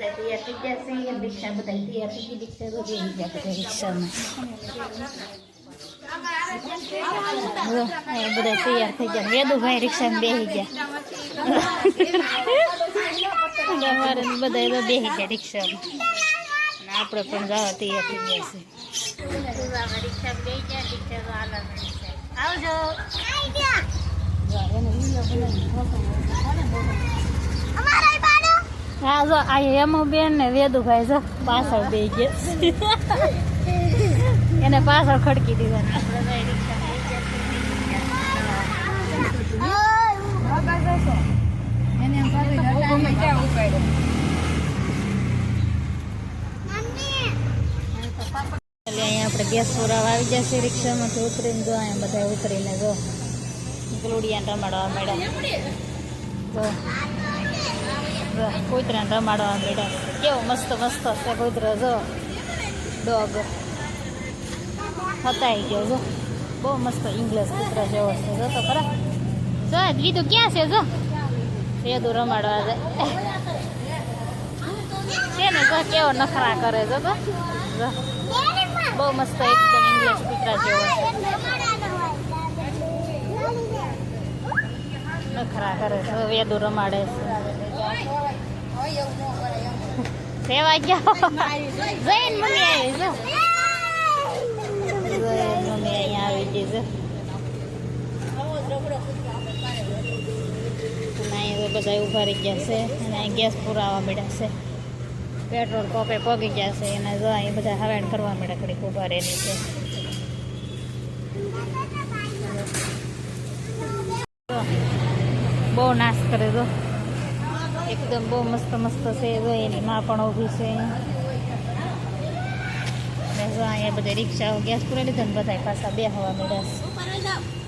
બધા તૈયાર થઈ ગયા છે બધા રિક્ષામાં બધા ગયા વેદુભાઈ રિક્ષામાં તો બેસી ગયા રિક્ષામાં આપણે પણ જવા તૈયાર થઈ ગયા છે રિક્ષામાં ગયા રિક્ષા છે. હા જો, આ બેન ને વેદુભાઈ જો પાછળ બે ગયા એને પાછળ ખડકી દીધા. આપણે રિક્ષામાં ગેસ પુરાવા આવી જશે રિક્ષામાંથી ઉતરીને જો અહીંયા બધા ઉતરીને જો ગલુડિયા રમાડવા મળ્યા. જો. કૂતરાને રમાડવા બેઠા કેવો મસ્ત મસ્ત છે કૂતરો, જો. ડોગ. હતાઈ ગયો, જો. બહુ મસ્ત ઇંગ્લિશ કૂતરો જેવો છે, જો તો ખરા. જો, આ ક્યાં છે, જો? સેદું રમાડવા જાય છે ને, જો, કેવો નખરા કરે, જો, તો. બહુ મસ્ત એકદમ ઇંગ્લિશ કૂતરા જેવો છે. નખરા કરે છે વેદું રમાડે છે. સેવા જાઓ. જૈન મમ્મી આવી જો. જૈન મમ્મી અહીંયા આવી ગઈ તો બધા ઊભા રહી ગયા છે અને અહીં ગેસ પુરાવા મળ્યા છે પેટ્રોલ પંપે પગી ગયા છે અને જો અહીં બધા હવે કરવા મળ્યા ઘડીક ઊભા રહેલી છે બહુ નાશ કરે તો એકદમ બહુ મસ્ત મસ્ત છે. જો એની માં પણ ઊભી છે. અને જો અહીંયા બધા રિક્ષાઓ, ગેસ પૂરા લીધા ને બધા પાછા બે હવા મળ્યા છે.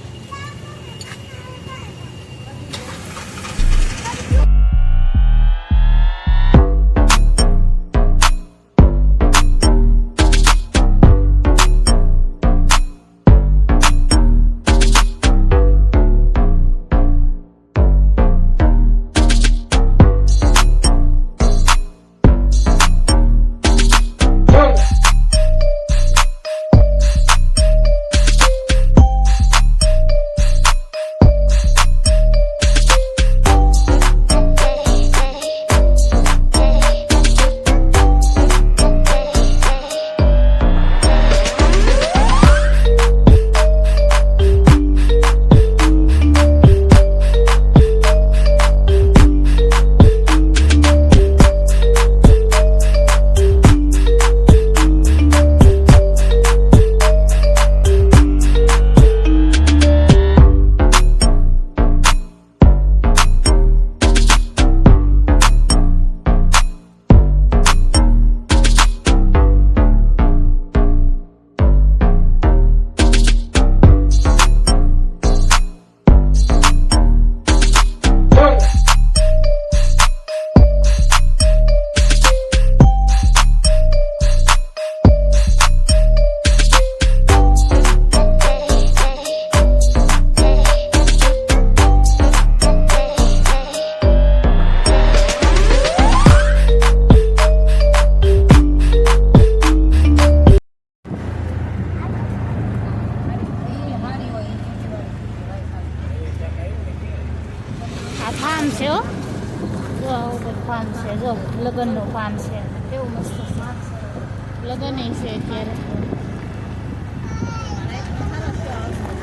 આ ફાર્મ છે, હો. જો આવું કંઈક ફાર્મ છે, જો, લગ્નનું ફાર્મ છે. કેવું મસ્ત છે. લગ્ન છે અત્યારે.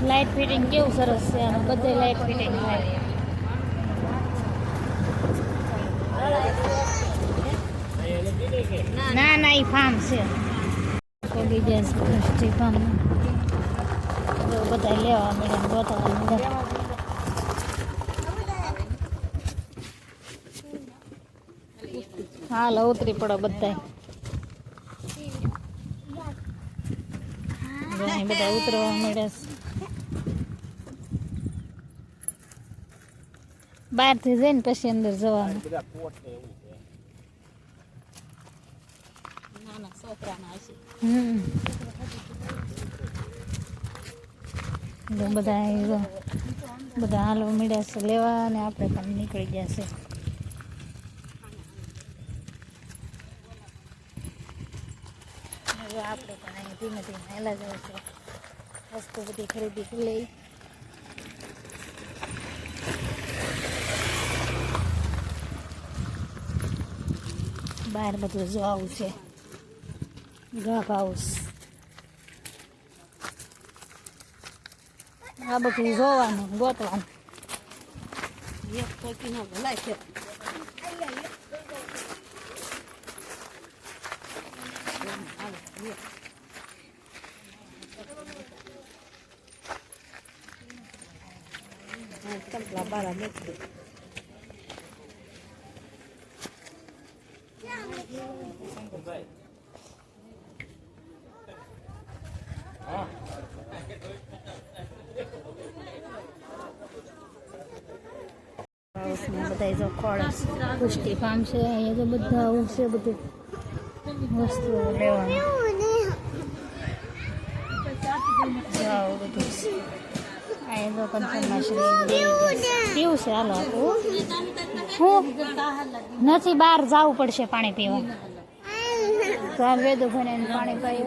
લાઇટ ફિટિંગ કેવું સરસ છે આનું? બધે લાઇટ ફિટિંગ થાય. ના ના એ ફાર્મ છે. ફાર્મ બધા લેવા મળે ગોતવા મળે હાલ ઉતરી પડો બધા બધા ઉતરવા મળ્યા છે. બહારથી જઈને પછી અંદર જવાનું. બધા બધા હાલવા મળ્યા છે. લેવા અને આપણે પણ નીકળી ગયા છે. હવે આપણે પણ અહીં ધીમે ધીમે હેલા જઈશું વસ્તુ બધી ખરીદી કરી લઈ બહાર બધું જોવું છે. ગાભ હાઉસ આ બધું જોવાનું, ગોતવાનું. એક ટોકીનો ભલાય છે. કંપલા બારા મૂકી દે હાઉસમાં બધા જો ખોળ પુષ્ટિ ફાર્મ છે અહીંયા તો બધા આવું છે બધું વસ્તુઓ લેવાનું જાઓ બધું છે અહીંયા તો કંચનમાશ્રી કેવું છે, હાલો. હું નથી, બહાર જવું પડશે પાણી પીવા. તો વેદો ભણે પાણી પાઈ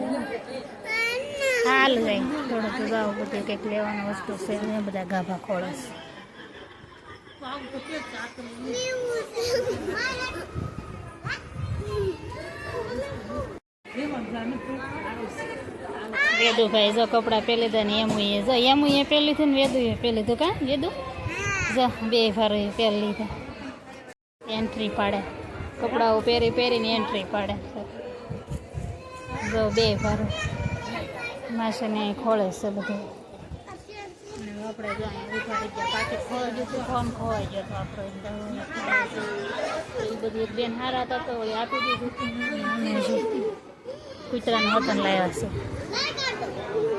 હાલ જાય થોડુંક જાવ બધું, કંઈક લેવાનું વસ્તુ છે, ને બધા ગાભા ખોળસ. વેદુભાઈ જો કપડાં પહેલી દે ને એમ એ જો એમ એ પહેલી ને વેદુ એ પહેરી લીધું કા વેદુ? જો બે ફારો એ પહેરી લીધા એન્ટ્રી પાડે. કપડાઓ પહેરી પહેરીને એન્ટ્રી પાડે. જો બે ફારો માસીને અહીં ખોળે છે બધું. આપણે જો અહીંયા ઊભા ગયા. પાછી ખોવાઈ ગયું હતું ફોન ખોવાઈ ગયો હતો આપણો એ બધી એક બેન હારા હતા તો આપી દીધું. કૂતરાને વતન લાવ્યા છે.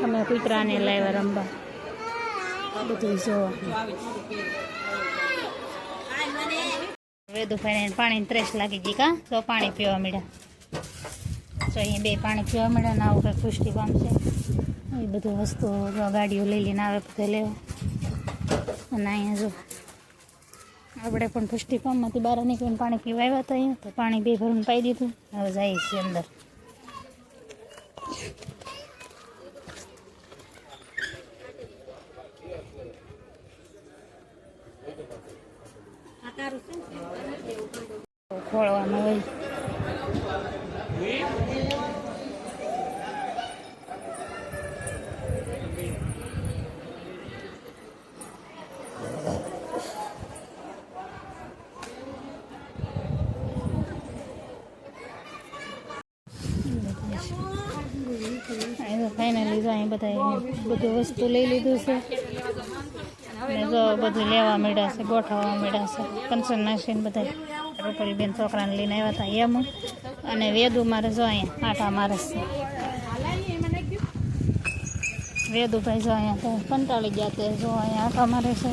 અમે કૂતરાને લાવ્યા રમવા. બધું જોવા. વેદુભાઈને પાણીની ત્રેસ લાગી ગઈ કા? તો પાણી પીવા મળ્યા. તો અહીંયા બે પાણી પીવા મળ્યા ને આવું કંઈક પુષ્ટિ પામશે. એ બધું વસ્તુ ગાડીઓ લઈ લઈને આવે બધે લેવા. અને અહીંયા જો આપણે પણ પુષ્ટિ પામમાંથી બહાર નીકળીને પાણી પીવા આવ્યા હતા અહીંયા, તો પાણી બે ભરીને પાઈ દીધું. હવે જાય છે અંદર. ખોળવાનું હોય ફાઇનલી જો અહીં બધા બધું વસ્તુ લઈ લીધું છે અને જો બધું. લેવા મળ્યા છે ગોઠવવા મળ્યા છે કંચન નાખીને બધા રૂપલબેન છોકરાને લઈને આવ્યા હતા એમ. અને વેદુ મારે જો અહીંયા આટા મારે છે. વેદુભાઈ જો અહીંયા તો કંટાળી ગયા તે જો અહીંયા આટા મારે છે.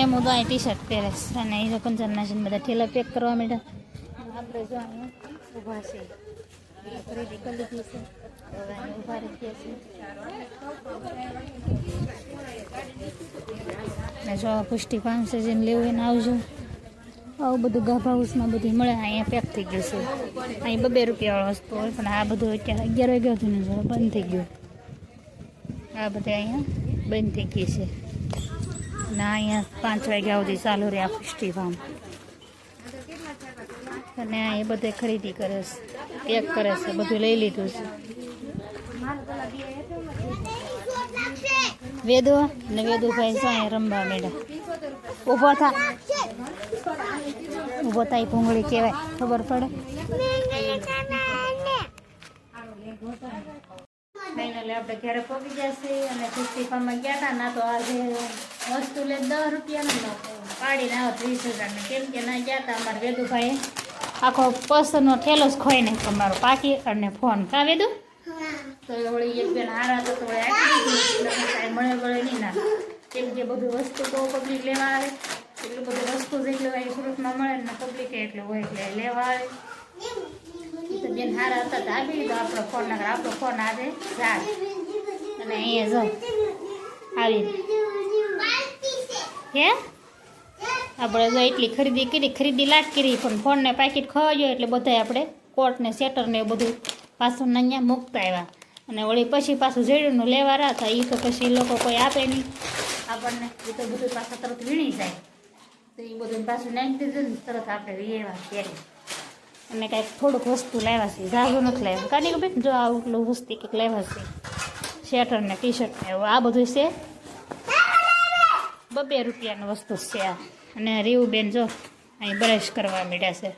એમ હું તો અહીં ટી શર્ટ પહેરે છે અને એ જો કંચન નાસીને બધા ઠેલા પેક કરવા માંડ્યા. આપણે જો અહીંયા ઊભા છે ખરીદી કરી લીધી છે હવે ઊભા જો પુષ્ટિ પામશે જેને લેવું એને આવજો. આવું બધું ગાભા હાઉસમાં બધું મળે અહીંયા પેક થઈ ગયું છે. અહીં બબે રૂપિયાવાળો વસ્તુ હોય, પણ આ બધું અત્યારે અગિયાર વાગ્યા હતું ને બંધ થઈ ગયું. આ બધે અહીંયા બંધ થઈ ગઈ છે. ને અહીંયા પાંચ વાગ્યા સુધી ચાલુ રહ્યા પુષ્ટિ ફાર્મ અને એ બધે ખરીદી કરે છે. પેક કરે છે, બધું લઈ લીધું છે. વેદો ને વેદુભાઈ છે રમવા મેળા. ઊભો થા. ઊભો થાય ભૂંગળી કહેવાય, ખબર પડે? ફાઇનલી આપણે ઘરે પગી જશે અને ફાર્મમાં ગયા હતા ના તો આજે વસ્તુ લે દસ રૂપિયાનું પાડીને આવો ત્રીસ હજારને. કેમ કે ના ગયા હતા અમારા વેદુભાઈએ. આખો પસંદનો ઠેલો જ ખોઈ નાખ્યો તમારો પાકી અને ફોન કા વેદુ તો એક બેન હારા તો તો કાંઈ મળે મળે નહીં ના. કેમ કે બધું વસ્તુ તો પબ્લિક લેવા આવે. એટલું બધું વસ્તુ હોય સુરતમાં મળે ને પબ્લિક એટલું હોય એટલે લેવા આવે. તો બેન હારા હતા તો આપી દીધો. આપણો ફોન નગર આપણો ફોન આવે જાય અને અહીંયા જો. આવી. હે? આપણે જો એટલી ખરીદી કરી, ખરીદી લાટ કરી, પણ ફોનને પાકીટ ખવાયો એટલે બધાય આપણે કોટને સેટરને એ બધું પાછું અહીંયા મૂકતા આવ્યા. અને વળી પછી પાછું જેડુંનું લેવા રહ્યા એ તો પછી લોકો કોઈ આપે નહીં. આપણને એ તો બધું પાછા તરત વીણી જાય. તો એ બધું પાછું નાખી દીધું તરત આપણે વીએવા ત્યારે અને કાંઈક થોડુંક વસ્તુ લાવ્યા છે, ઝાઝું નથી લાવ્યા. કાઢી બેન જો આ એટલું વસ્તી કંઈક લાવ્યા છે. ને ટી શર્ટ ને આ બધું છે? બબે રૂપિયાની વસ્તુ છે આ. અને રીવું બેન જો અહીં બ્રશ કરવા માંડ્યા છે.